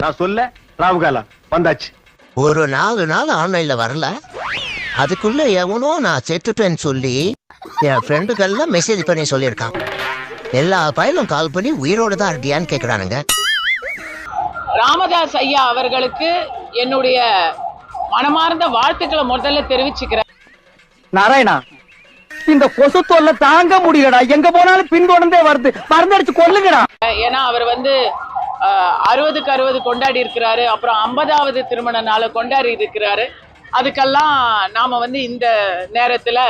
நான் சொல்ல ராவுகாலா வந்தாச்சு. ஒரு நாலு நாள் ஆன்லைன்ல வரல. அதுக்குள்ள எவனோ நான் செத்துட்டேன்னு சொல்லி என் ஃப்ரெண்டுகள்லாம் மெசேஜ் பண்ணி சொல்லியிருக்கான். எல்லா பயலும் கால் பண்ணி உயிரோட தான் இருக்கியான்னு கேக்குறானுங்க. ராமதாஸ் ஐயா அவர்களுக்கு என்னுடைய மனமார்ந்த வாழ்த்துக்களை முதல்ல தெரிவிச்சுக்கிறேன். நாராயணா இந்த கொசு தொல்லை தாங்க முடியலடா. எங்க போனாலும் பின்தொடர்ந்தே வருது. மருந்தடிச்சு கொல்லுங்கடா. ஏன்னா அவர் வந்து அறுபதுக்கு அறுபது கொண்டாடி இருக்கிறாரு. அப்புறம் ஐம்பதாவது திருமண நாளை கொண்டாடி இருக்கிறாரு. அதுக்கெல்லாம் நாம வந்து இந்த நேரத்துல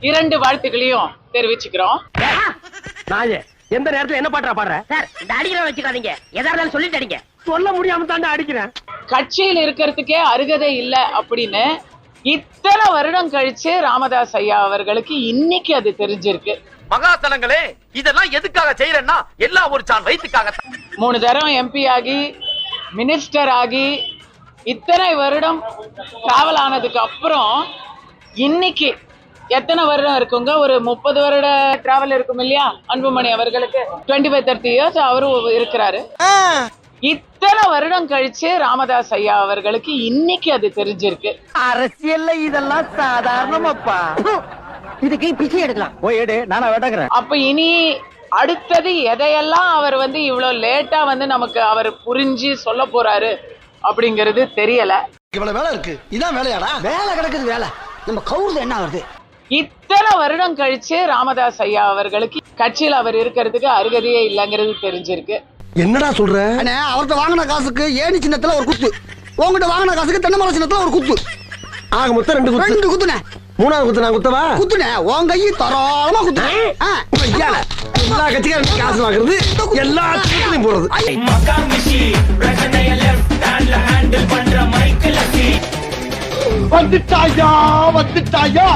இரண்டு வாழ்த்துக்களையும் தெரிவிச்சுக்கிறோம். எந்த நேரத்துல என்ன பாட்டுறா பாடுற? சார் இந்த அடிக்கிற வச்சுக்காதீங்க. எதா இருந்தாலும் சொல்லிட்டு அடிங்க. சொல்ல முடியாம தாண்டா அடிக்கிறேன். கட்சியில் இருக்கிறதுக்கே அருகதை இல்லை அப்படின்னு இத்தனை வருடம் கழிச்சு ராமதாஸ் ஐயா அவர்களுக்கு இன்னைக்கு அது தெரிஞ்சிருக்கு. மகாசனங்களே இதெல்லாம் எதுக்காக செய்யறேன்னா எல்லாம் ஒரு சான் வயிற்றுக்காக மூணு தரம் எம்பி ஆகி மினிஸ்டர் ஆகி இத்தனை வருடம் டிராவல் ஆனதுக்கு அப்புறம் இன்னைக்கு எத்தனை வருடம் இருக்குங்க? ஒரு முப்பது வருட டிராவல் இருக்கும் இல்லையா? அன்புமணி அவர்களுக்கு. டுவெண்ட்டி ஃபைவ் தேர்ட்டி இயர்ஸ் அவரும் இருக்கிறாரு இத்தனை வருடம் கழிச்சு ராமதாஸ் ஐயா அவர்களுக்கு இன்னைக்கு அது தெரிஞ்சிருக்கு. அரசியல்ல இதெல்லாம் சாதாரணமாப்பா. இதுக்கு பிச்சை எடுக்கலாம். போய் எடு நானா வேட்டக்கிறேன். அப்ப இனி அடுத்தது எதையெல்லாம் அவர் வந்து இவ்வளவு லேட்டா வந்து நமக்கு அவர் புரிஞ்சு சொல்ல போறாரு அப்படிங்கிறது தெரியல. இவ்வளவு வேலை இருக்கு. இதான் வேலையாடா? வேலை கிடக்குது வேலை. நம்ம கவுருது என்ன வருது? இத்தனை வருடம் கழிச்சு ராமதாஸ் ஐயா அவர்களுக்கு கட்சியில் அவர் இருக்கிறதுக்கு அருகதையே இல்லைங்கிறது தெரிஞ்சிருக்கு. என்னடா சொல்ற? அண்ணே வாங்கின காசுக்கு ஏணி சின்னத்துல ஒரு குத்து. உங்ககிட்ட வாங்கின காசுக்கு தென்னை மரம் சின்னத்துல ஒரு குத்து. ஆக மொத்தம் ரெண்டு குத்து. ரெண்டு குத்துனே மூணாவது குத்து நான் குத்தவா? குத்துனே உன் கையை தரோளமா குத்துனே. எல்லா கட்சிக்காரும் காசு வாங்குறது எல்லா கட்சிகளையும் போறது. வந்துட்டாயா வந்துட்டாயா?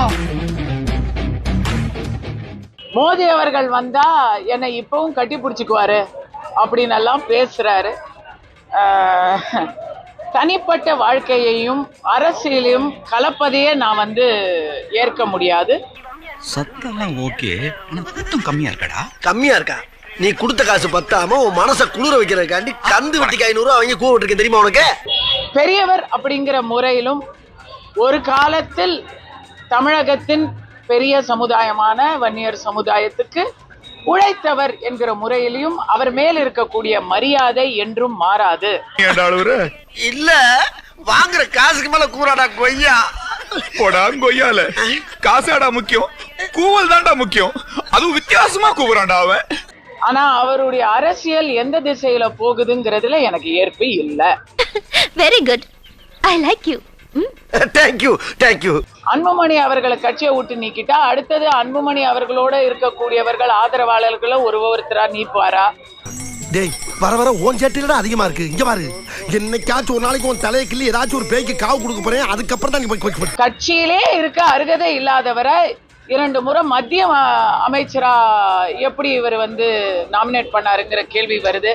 மோடி அவர்கள் வந்தா என்னை இப்பவும் கட்டி பிடிச்சிக்குவாரு அப்படின்னு எல்லாம் பேசுறாரு. ஆஹ், தனிப்பட்ட வாழ்க்கையையும் அரசியலையும் கலப்பதையே நான் வந்து ஏற்க முடியாது. சத்தெல்லாம் ஓகே கூட்டம் கம்மியா இருக்கடா? கம்மியா இருக்கா? நீ கொடுத்த காசு பத்தாம உன் மனச குளிர வைக்கிறதுக்காண்டி கந்து வெட்டிக்கு ஐநூறு அவங்க கூப்பிட்டு தெரியுமா உனக்கு? பெரியவர் அப்படிங்கிற முறையிலும் ஒரு காலத்தில் தமிழகத்தின் பெரிய சமுதாயமான வன்னியர் சமுதாயத்துக்கு உழைத்தவர் என்கிற முறையிலும் அவர் மேல் இருக்கக்கூடிய மரியாதை என்றும் மாறாது. இல்ல வாங்குற காசுக்கு மேல கூறாடா கொய்யா. போடா கொய்யால. காசாடா முக்கியம். கூவல் தான்டா முக்கியம். அதுவும் வித்தியாசமா கூவுறான்டா அவன். ஆனா அவருடைய அரசியல் எந்த திசையில போகுதுங்கிறதுல எனக்கு ஏற்பு இல்லை. Very good I like you thank you thank you Anbumani அவர்களை கட்சியை விட்டு நீக்கிட்டா அடுத்தது அன்புமணி அவர்களோட இருக்கக்கூடியவர்கள் ஆதரவாளர்களை ஒரு ஒருத்தரா நீப்பாரா? டேய் வர வர ஓன் சேட்டிலடா அதிகமா இருக்கு. இங்க பாரு. என்னைக்காச்சும் ஒரு நாளைக்கு உன் தலையை கிள்ளி ஏதாச்சும் ஒரு பேய்க்கு காவு கொடுக்க போறேன். அதுக்கப்புறம் தான் நீ போய் போய் போய் கட்சியிலே இருக்க அருகதை இல்லாதவரை இரண்டு முறை மத்திய அமைச்சரா எப்படி இவர் வந்து நாமினேட் பண்ணாருங்கிற கேள்வி வருது.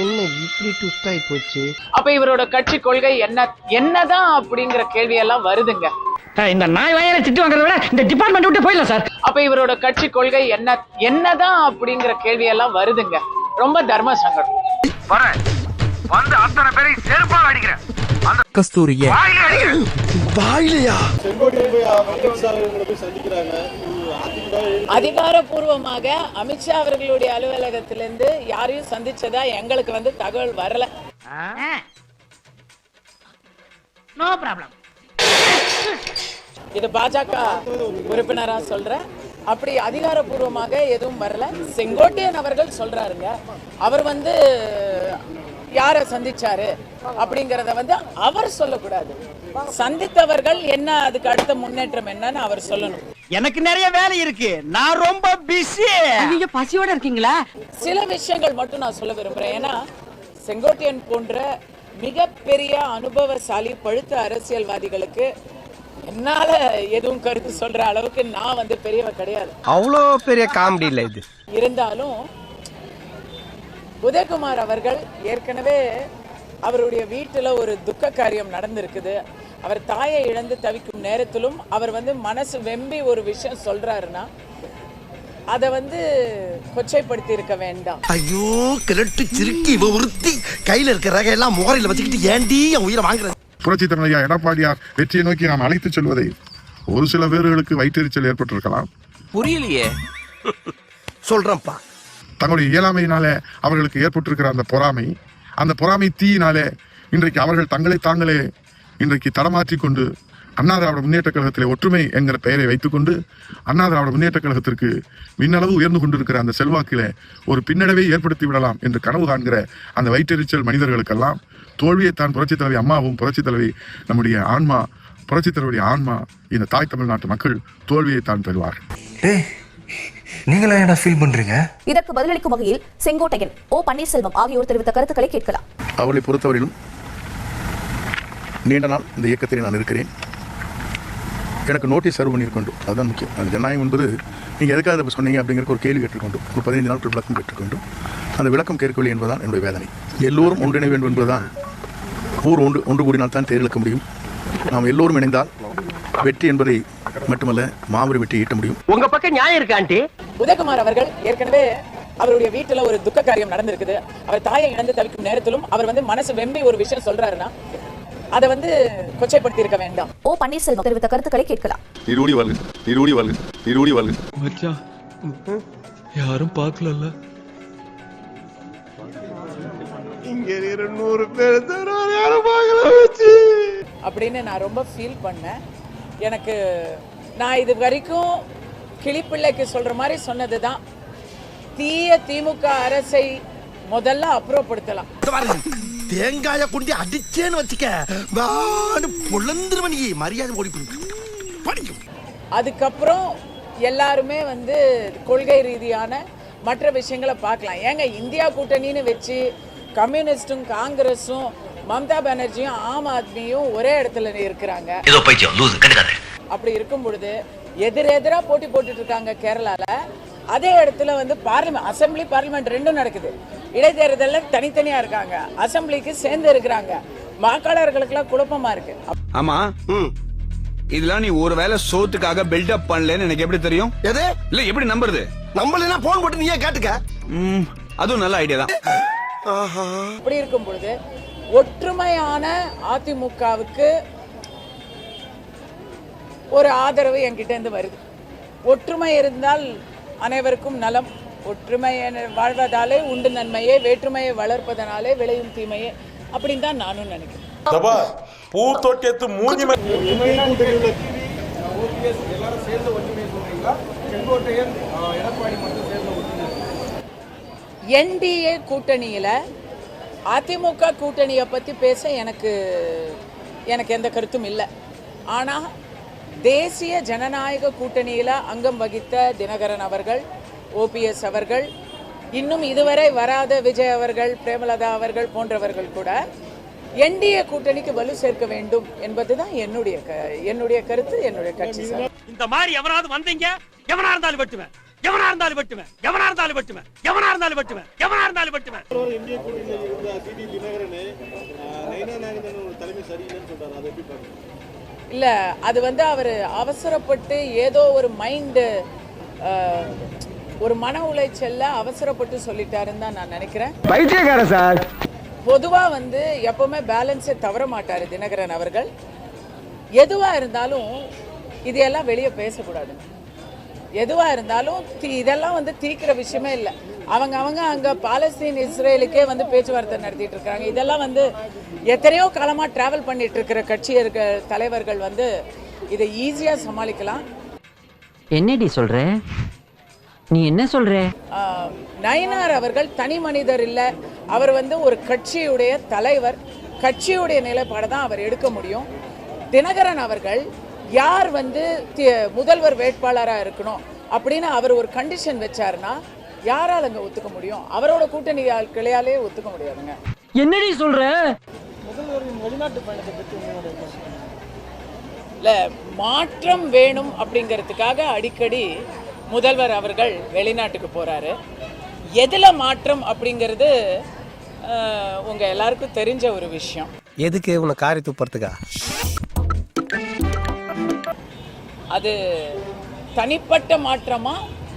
என்ன இப்படி ட்விஸ்ட் ஆயி போச்சு? அப்ப இவரோட கட்சி கொள்கை என்ன என்னதான் அப்படிங்கிற கேள்வி எல்லாம் வருதுங்க இந்த நாய் வயல திட்டு வாங்குறத விட இந்த டிபார்ட்மெண்ட் விட்டு போயிடலாம் சார். அப்ப இவரோட கட்சி கொள்கை என்ன? என்னதான் அப்படிங்கிற கேள்வி எல்லாம் வருதுங்க. ரொம்ப தர்ம சங்கடம். வந்து அத்தனை பேரையும் செருப்பால் அடிக்கிறேன். கஸ்தூரிய. வாயிலையா? அதிகாரப்பூர்வமாக அமித்ஷா அவர்களுடைய அலுவலகத்திலிருந்து யாரையும் சந்திச்சதா எங்களுக்கு வந்து தகவல் வரல. நோ ப்ராப்ளம் இது பாஜக உறுப்பினரா சொல்றேன். அப்படி அதிகாரப்பூர்வமாக எதுவும் வரல. செங்கோட்டையன் அவர்கள் சொல்றாருங்க அவர் வந்து யாரை சந்திச்சாரு அப்படிங்கறத வந்து அவர் சொல்லக்கூடாது. சந்தித்தவர்கள் என்ன அதுக்கு அடுத்த முன்னேற்றம் என்னன்னு அவர் சொல்லணும். எனக்கு நிறைய வேலை இருக்கு. நான் ரொம்ப பிஸி ஐயோ பசியோட இருக்கீங்களா? சில விஷயங்கள் மட்டும் நான் சொல்ல விரும்புறேன். ஏன்னா செங்கோட்டையன் போன்ற மிகப்பெரிய அனுபவசாலி பழுத்த அரசியல்வாதிகளுக்கு என்னால எதுவும் கருத்து சொல்ற அளவுக்கு நான் வந்து பெரியவ கிடையாது. அவ்வளோ பெரிய காமெடி இல்ல இது. இருந்தாலும் உதயகுமார் அவர்கள் ஏற்கனவே அவருடைய வீட்டில் ஒரு துக்க காரியம் நடந்திருக்குது. அவர் தாயை இழந்து தவிக்கும் நேரத்திலும் அவர் வந்து மனசு வெம்பி ஒரு விஷயம் சொல்றாருன்னா அதை வந்து கொச்சைப்படுத்தி இருக்க வேண்டாம். ஐயோ கிழட்டு சிறுக்கி இவ ஒருத்தி கையில இருக்கிற ரகையெல்லாம் முகரையில வச்சுக்கிட்டு ஏண்டி என் உயிரை வாங்குற புரட்சி தலைவரையா எடப்பாடியார் வெற்றியை நோக்கி நாம் அழைத்து செல்வதை ஒரு சில பேர்களுக்கு வயிற்றெரிச்சல் ஏற்பட்டிருக்கலாம். புரியலையே. சொல்றேன்ப்பா. தங்களுடைய இயலாமையினாலே அவர்களுக்கு ஏற்பட்டிருக்கிற அந்த பொறாமை அந்த பொறாமை தீயினாலே இன்றைக்கு அவர்கள் தங்களை தாங்களே இன்றைக்கு தடமாற்றிக் கொண்டு அண்ணா திராவிட முன்னேற்ற கழகத்திலே ஒற்றுமை என்கிற பெயரை வைத்துக்கொண்டு அண்ணா திராவிட முன்னேற்ற கழகத்திற்கு விண்ணளவு உயர்ந்து கொண்டிருக்கிற அந்த செல்வாக்கிலே ஒரு பின்னடைவை ஏற்படுத்தி விடலாம் என்று கனவு காண்கிற அந்த வயிற்றெரிச்சல் மனிதர்களுக்கெல்லாம் தோல்வியை தான் புரட்சித் தலைவி அம்மாவும் புரட்சித் தலைவி நம்முடைய ஆன்மா புரட்சித் தலைவருடைய ஆன்மா இந்த தாய் தமிழ்நாட்டு மக்கள் தோல்வியை தான் பெறுவார் நீங்களா என்ன ஃபீல் பண்றீங்க? இதற்கு பதிலளிக்கும் வகையில் செங்கோட்டையன் ஓ பன்னீர்செல்வம் ஆகியோர் தெரிவித்த கருத்துக்களை கேட்கலாம். அவர்களை பொறுத்தவரையிலும் நீண்ட நாள் இந்த இயக்கத்தில் நான் இருக்கிறேன். எனக்கு நோட்டீஸ் சர்வ் பண்ணியிருக்கொண்டும் அதுதான் முக்கியம். ஜனநாயகம் என்பது நீங்கள் எதுக்காக இதை சொன்னீங்க அப்படிங்கிற ஒரு கேள்வி கேட்டிருக்கொண்டும் ஒரு பதினைந்து நாட்கள் விளக்கம் கேட்டிருக்கொண்டும் அந்த விளக்கம் கேட்கவில்லை என்பதுதான் என்னுடைய வேதனை. எல்லோரும் ஒன்றிணை வேண்டும் என்பதுதான். ஊர் ஒன்று ஒன்று கூடினால் தான் தேர்ந்தெடுக்க முடியும். நாம் எல்லோரும் இணைந்தால் வெற்றி என்பதை மட்டுமல்ல மாபெரும் வெற்றி ஈட்ட முடியும். உங்க பக்கம் நியாயம் இருக்கா ஆண்டி? உதயகுமார் அவர்கள் ஏற்கனவே அவருடைய வீட்டுல ஒரு துக்க காரியம் நடந்திருக்குது. அவர் தாயை இழந்து தவிக்கும் நேரத்திலும் அவர் வந்து மனசு வெம்பி ஒரு விஷயம் சொல்றாருன்னா அதை வந்து கொச்சைப்படுத்தி இருக்க வேண்டாம். ஓ பன்னீர்செல்வம் தெரிவித்த கருத்துக்களை கேட்கலாம். இருடி வாழ்க இருடி வாழ்க இருடி வாழ்க மச்சான் யாரும் பார்க்கலல்ல? அப்படின்னு நான் ரொம்ப ஃபீல் பண்ணேன். எனக்கு நான் இது வரைக்கும் கிளிப்பிள்ளைக்கு சொல்ற மாதிரி சொன்னது தான் தீய திமுக அரசை முதல்ல அப்புறப்படுத்தலாம். தேங்காய கொண்டு அடிச்சேன்னு வச்சுக்க. பொழந்துருவன் மரியாதை ஓடி படிக்கும். அதுக்கப்புறம் எல்லாருமே வந்து கொள்கை ரீதியான மற்ற விஷயங்களை பார்க்கலாம். ஏங்க இந்தியா கூட்டணின்னு வச்சு கம்யூனிஸ்டும் காங்கிரஸும் மம்தா பானர்ஜியும் ஆம் ஆத்மியும் ஒரே இடத்துல இருக்கிறாங்க. அப்படி இருக்கும் பொழுது எதிர் எதிரா போட்டி போட்டுட்டு இருக்காங்க கேரளால. அதே இடத்துல வந்து பார்லிமெண்ட் அசெம்பிளி பார்லிமெண்ட் ரெண்டும் நடக்குது. இடைத்தேர்தலில் தனித்தனியா இருக்காங்க. அசெம்பிளிக்கு சேர்ந்து இருக்கிறாங்க. வாக்காளர்களுக்கெல்லாம் குழப்பமா இருக்கு. ஆமா. இதெல்லாம் நீ ஒருவேளை சோத்துக்காக பில்டப் பண்ணலன்னு எனக்கு எப்படி தெரியும்? எது? இல்ல எப்படி நம்புறது? நம்மள போன் போட்டு நீயே கேட்டுக்க. ம், அதுவும் நல்ல ஐடியா தான். அப்படி இருக்கும் பொழுது ஒற்றுமையான அதிமுகவுக்கு ஒரு ஆதரவு என்கிட்ட இருந்து வருது. ஒற்றுமை இருந்தால் அனைவருக்கும் நலம். ஒற்றுமை என- வாழ்வதாலே உண்டு நன்மையே வேற்றுமையை வளர்ப்பதனாலே விளையும் தீமையே அப்படின்னு தான் நானும் நினைக்கிறேன். பூ தொட்டியத்து மூஞ்சி என்டிஏ கூட்டணியில அதிமுக கூட்டணியை பத்தி பேச எனக்கு எனக்கு எந்த கருத்தும் இல்லை. ஆனா தேசிய ஜனநாயக கூட்டணியில அங்கம் வகித்த தினகரன் அவர்கள் ஓபிஎஸ் அவர்கள் இன்னும் இதுவரை வராத விஜய் அவர்கள் பிரேமலதா அவர்கள் போன்றவர்கள் கூட என்டிஏ கூட்டணிக்கு வலு சேர்க்க வேண்டும் என்பதுதான் என்னுடைய க- என்னுடைய கருத்து என்னுடைய கட்சி சார். இந்த மாதிரி எவனாவது வந்தீங்க எவனா இருந்தாலும் வெட்டுவேன். எவனா இருந்தாலும் வெட்டுவேன். எவனா இருந்தாலும் வெட்டுவேன். எவனா இருந்தாலும் வெட்டுவேன். எவனா இருந்தாலும் வெட்டுவேன். இல்ல அது வந்து அவர் அவசரப்பட்டு ஏதோ ஒரு மைண்டு ஒரு மன உளைச்சல்ல அவசரப்பட்டு சொல்லிட்டாருன்னு தான் நான் நினைக்கிறேன். பைத்தியக்கார சார். பொதுவா வந்து எப்பவுமே பேலன்ஸை தவற மாட்டாரு தினகரன் அவர்கள். எதுவா இருந்தாலும் இதையெல்லாம் வெளியே பேசக்கூடாது. எதுவா இருந்தாலும் தீ- இதெல்லாம் வந்து தீக்கிற விஷயமே இல்லை. அவங்க அவங்க அங்க பாலஸ்தீன் இஸ்ரேலுக்கே வந்து பேச்சுவார்த்தை நடத்திட்டு இருக்காங்க. இதெல்லாம் வந்து எத்தனையோ காலமா டிராவல் பண்ணிட்டு இருக்கிற கட்சியர்கள் தலைவர்கள் வந்து இதை ஈஸியா சமாளிக்கலாம். என்னடி சொல்ற? நீ என்ன சொல்ற? நயினார் அவர்கள் தனி மனிதர் இல்லை. அவர் வந்து ஒரு கட்சியுடைய தலைவர். கட்சியுடைய நிலைப்பாடை தான் அவர் எடுக்க முடியும். தினகரன் அவர்கள் யார் வந்து முதல்வர் வேட்பாளராக இருக்கணும் அப்படின்னு அவர் ஒரு கண்டிஷன் வச்சாருன்னா யாரால் அங்கே ஒத்துக்க முடியும்? அவரோட கூட்டணி கிளையாலே ஒத்துக்க முடியாதுங்க. என்னடி சொல்ற? இல்லை மாற்றம் வேணும் அப்படிங்கிறதுக்காக அடிக்கடி முதல்வர் அவர்கள் வெளிநாட்டுக்கு போகிறாரு எதில் மாற்றம் அப்படிங்கிறது அஹ், உங்க எல்லாருக்கும் தெரிஞ்ச ஒரு விஷயம். எதுக்கு உன்னை காரி துப்புறதுக்கா? அது தனிப்பட்ட மாற்றமா